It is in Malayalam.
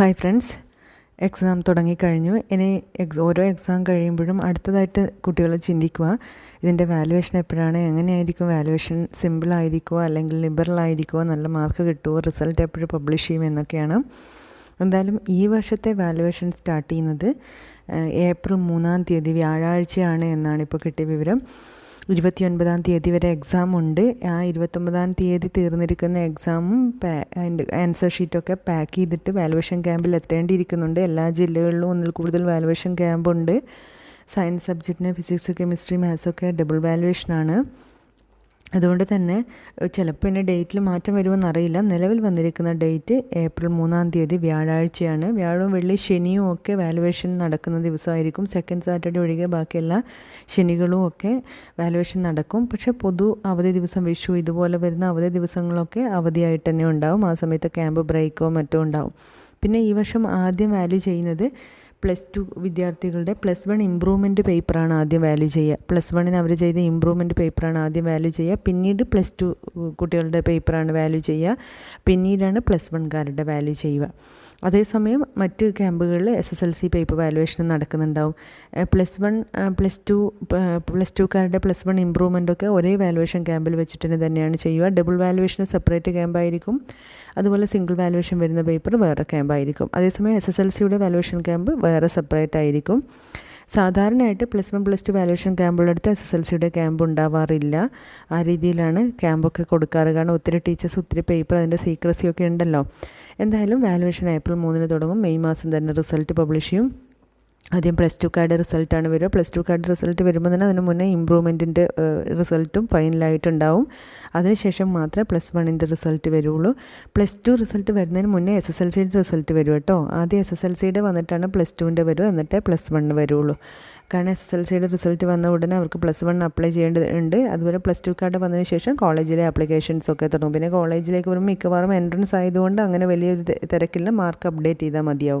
Hi friends. എക്സാം തുടങ്ങിക്കഴിഞ്ഞു. ഇനി എക്സ് ഓരോ എക്സാം കഴിയുമ്പോഴും അടുത്തതായിട്ട് കുട്ടികൾ ചിന്തിക്കുക. ഇതിന്റെ വാലുവേഷൻ എപ്പോഴാണ്? എങ്ങനെയായിരിക്കും വാലുവേഷൻ സിമ്പിൾ ആയിരിക്കുമോ അല്ലെങ്കിൽ ലിബറൽ ആയിരിക്കുമോ നല്ല മാർക്ക് കിട്ടുമോ റിസൾട്ട് എപ്പോഴും പബ്ലിഷ് ചെയ്യും എന്നൊക്കെയാണ്. എന്തായാലും ഈ വർഷത്തെ വാലുവേഷൻ സ്റ്റാർട്ട് ചെയ്യുന്നത് ഏപ്രിൽ മൂന്നാം തീയതി വ്യാഴാഴ്ചയാണ് എന്നാണ് ഇപ്പോൾ കിട്ടിയ വിവരം. ഇരുപത്തിയൊൻപതാം തീയതി വരെ എക്സാം ഉണ്ട്. ആ ഇരുപത്തൊമ്പതാം തീയതി തീർന്നിരിക്കുന്ന എക്സാമും അതിന്റെ ആൻസർ ഷീറ്റൊക്കെ പാക്ക് ചെയ്തിട്ട് വാലുവേഷൻ ക്യാമ്പിൽ എത്തേണ്ടിയിരിക്കുന്നുണ്ട്. എല്ലാ ജില്ലകളിലും ഒന്നിൽ കൂടുതൽ വാലുവേഷൻ ക്യാമ്പുണ്ട് സയൻസ് സബ്ജക്റ്റിന് ഫിസിക്സ് കെമിസ്ട്രി മാത്സൊക്കെ ഡബിൾ വാലുവേഷനാണ് അതുകൊണ്ട് തന്നെ ചിലപ്പോൾ എന്റെ ഡേറ്റിൽ മാറ്റം വരുമെന്ന് അറിയില്ല. നിലവിൽ വന്നിരിക്കുന്ന ഡേറ്റ് ഏപ്രിൽ മൂന്നാം തീയതി വ്യാഴാഴ്ചയാണ്. വ്യാഴവും വെള്ളി ശനിയും ഒക്കെ വാലുവേഷൻ നടക്കുന്ന ദിവസമായിരിക്കും. സെക്കൻഡ് സാറ്റർഡേ ഒഴികെ ബാക്കി എല്ലാ ശനികളും ഒക്കെ വാലുവേഷൻ നടക്കും. പക്ഷേ പൊതു അവധി ദിവസം വിഷു ഇതുപോലെ വരുന്ന അവധി ദിവസങ്ങളൊക്കെ അവധിയായിട്ട് തന്നെ ഉണ്ടാവും. ആ സമയത്ത് ക്യാമ്പ് ബ്രേക്കോ മറ്റോ ഉണ്ടാവും. പിന്നെ ഈ വർഷം ആദ്യം വാല്യൂ ചെയ്യുന്നത് പ്ലസ് ടു വിദ്യാർത്ഥികളുടെ പ്ലസ് വൺ ഇമ്പ്രൂവ്മെന്റ് പേപ്പറാണ് ആദ്യം വാല്യൂ ചെയ്യുക. പ്ലസ് വണ്ണിന് അവർ ചെയ്ത ഇമ്പ്രൂവ്മെന്റ് പേപ്പറാണ് ആദ്യം വാല്യൂ ചെയ്യുക. പിന്നീട് പ്ലസ് ടു കുട്ടികളുടെ പേപ്പറാണ് വാല്യൂ ചെയ്യുക. പിന്നീടാണ് പ്ലസ് വൺകാരുടെ വാല്യൂ ചെയ്യുക. അതേസമയം മറ്റ് ക്യാമ്പുകളിൽ S S L C paper valuation നടക്കുന്നുണ്ടാവും. Plus one plus two plus ടുക്കാരുടെ plus one improvement ഒരേ വാലുവേഷൻ ക്യാമ്പിൽ വെച്ചിട്ട് തന്നെയാണ് ചെയ്യുക. ഡബിൾ വാലുവേഷൻ സെപ്പറേറ്റ് ക്യാമ്പായിരിക്കും അതുപോലെ സിംഗിൾ വാലുവേഷൻ വരുന്ന പേപ്പർ വേറെ ക്യാമ്പായിരിക്കും അതേസമയം എസ് എസ് എൽ സിയുടെ വാലുവേഷൻ ക്യാമ്പ് വേറെ സെപ്പറേറ്റ് ആയിരിക്കും. സാധാരണയായിട്ട് plus one plus two valuation ക്യാമ്പുകളടുത്ത് S S L സിയുടെ ക്യാമ്പ് ഉണ്ടാവാറില്ല. ആ രീതിയിലാണ് ക്യാമ്പൊക്കെ കൊടുക്കാറ്. കാരണം ഒത്തിരി ടീച്ചേഴ്സ് ഒത്തിരി പേപ്പർ അതിന്റെ സീക്രസിയൊക്കെ ഉണ്ടല്ലോ. എന്തായാലും വാലുവേഷൻ ഏപ്രിൽ മൂന്നിന് തുടങ്ങും. മെയ് മാസം തന്നെ റിസൾട്ട് പബ്ലിഷ് ചെയ്യും. ആദ്യം പ്ലസ് ടു കാർഡ് റിസൾട്ടാണ് വരിക. പ്ലസ് ടു കാർഡ് റിസൾട്ട് വരുമ്പോൾ തന്നെ അതിന് മുന്നേ ഇമ്പ്രൂവ്മെന്റിന്റെ റിസൾട്ടും ഫൈനലായിട്ടുണ്ടാവും. അതിനുശേഷം മാത്രമേ പ്ലസ് വണ്ണിന്റെ റിസൾട്ട് വരുള്ളൂ. പ്ലസ് ടു റിസൾട്ട് വരുന്നതിന് മുന്നേ എസ് എസ് എൽ സിയുടെ റിസൾട്ട് വരും കേട്ടോ. ആദ്യം എസ് എസ് എൽ സിയുടെ വന്നിട്ടാണ് പ്ലസ് ടുവിന്റെ വരും എന്നിട്ടേ പ്ലസ് വണ്ണ് വരുള്ളൂ. കാരണം എസ് എസ് എൽ സിയുടെ റിസൾട്ട് വന്ന ഉടനെ അവർക്ക് പ്ലസ് വൺ അപ്ലൈ ചെയ്യേണ്ടതുണ്ട്. അതുപോലെ പ്ലസ് ടു കാർഡ് വന്നതിന് ശേഷം കോളേജിലെ ആപ്ലിക്കേഷൻസ് ഒക്കെ തുടങ്ങും. പിന്നെ കോളേജിലേക്ക് വരുമ്പോൾ മിക്കവാറും എൻട്രൻസ് ആയതുകൊണ്ട് അങ്ങനെ വലിയൊരു തിരക്കില്ല. മാർക്ക് അപ്ഡേറ്റ് ചെയ്താൽ മതിയാവും.